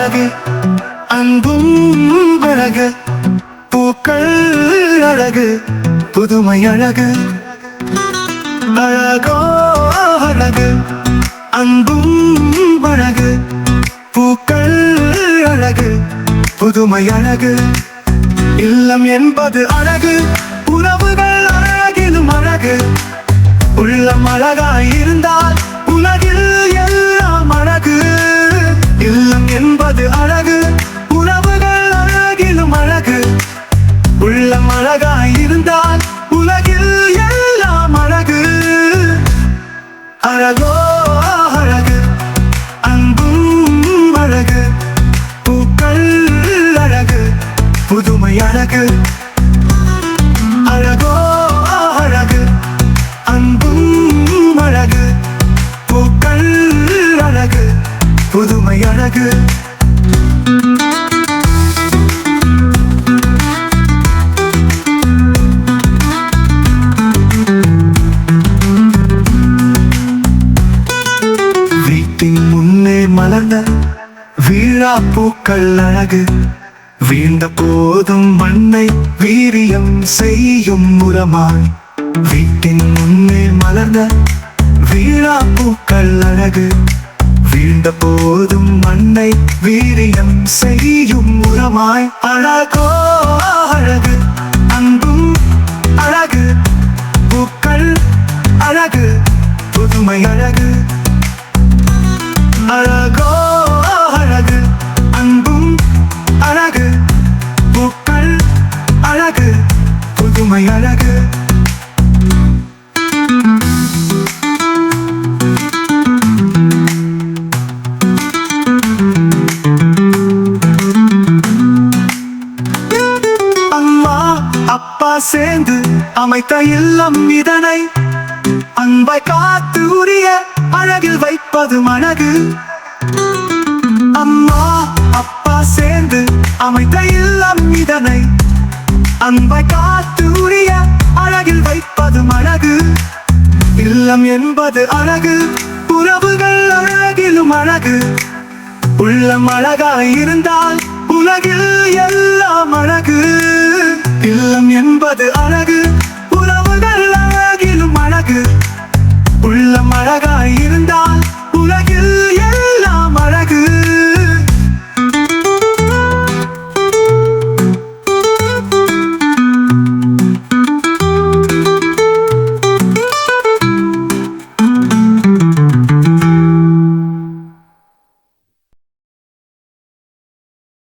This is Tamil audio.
அழகு அன்பும் அழகு பூக்கள் அழகு புதுமை அழகு. அழகோ அழகு அன்பும் அழகு பூக்கள் அழகு புதுமை அழகு. இல்லம் என்பது அழகு உறவுகள் அழகிலும் அழகு. உள்ளம் அழகாய் இருந்தால் உள்ளம் அழகாய் இருந்தால் உலகில் எல்லாம் அழகு. அழகோ அழகு. அன்பும் அழகு. பூக்கள் அழகு. புதுமை அழகு. அழகோ அழகு. அன்பும் அழகு. பூக்கள் அழகு. புதுமை அழகு. மலர்ந்த வீழா பூக்கள் அழகு. வீழ்ந்த போதும் மண்ணை வீரியம் செய்யும் முரமாய் வீட்டின் முன்னே மலர்ந்த வீழா பூக்கள் அழகு. வீழ்ந்த போதும் மண்ணை வீரியம் செய்யும் முரமாய் அழகோ அழகு அன்பும் அழகு. பூக்கள் அழகு புதுமை அழகு. அழகோ அழகு. அன்பும் அழகு. பூக்கள் அழகு. புதுமை அழகு. அம்மா அப்பா சேர்ந்து அமைத்த இல்லம் இதனை அன்பை காத்து உரிய அழகில் வைப்பது அழகு அம்மா அப்பா சேர்ந்து அமைத்த இல்லம் இதனை. அன்பை காத்து உரிய அழகில் வைப்பது அழகு. இல்லம் என்பது அழகு உறவுகள் அழகிலும் அழகு. உள்ளம் அழகாய் இருந்தால் உலகில் எல்லாம் அழகு. இல்லம் என்பது அழகு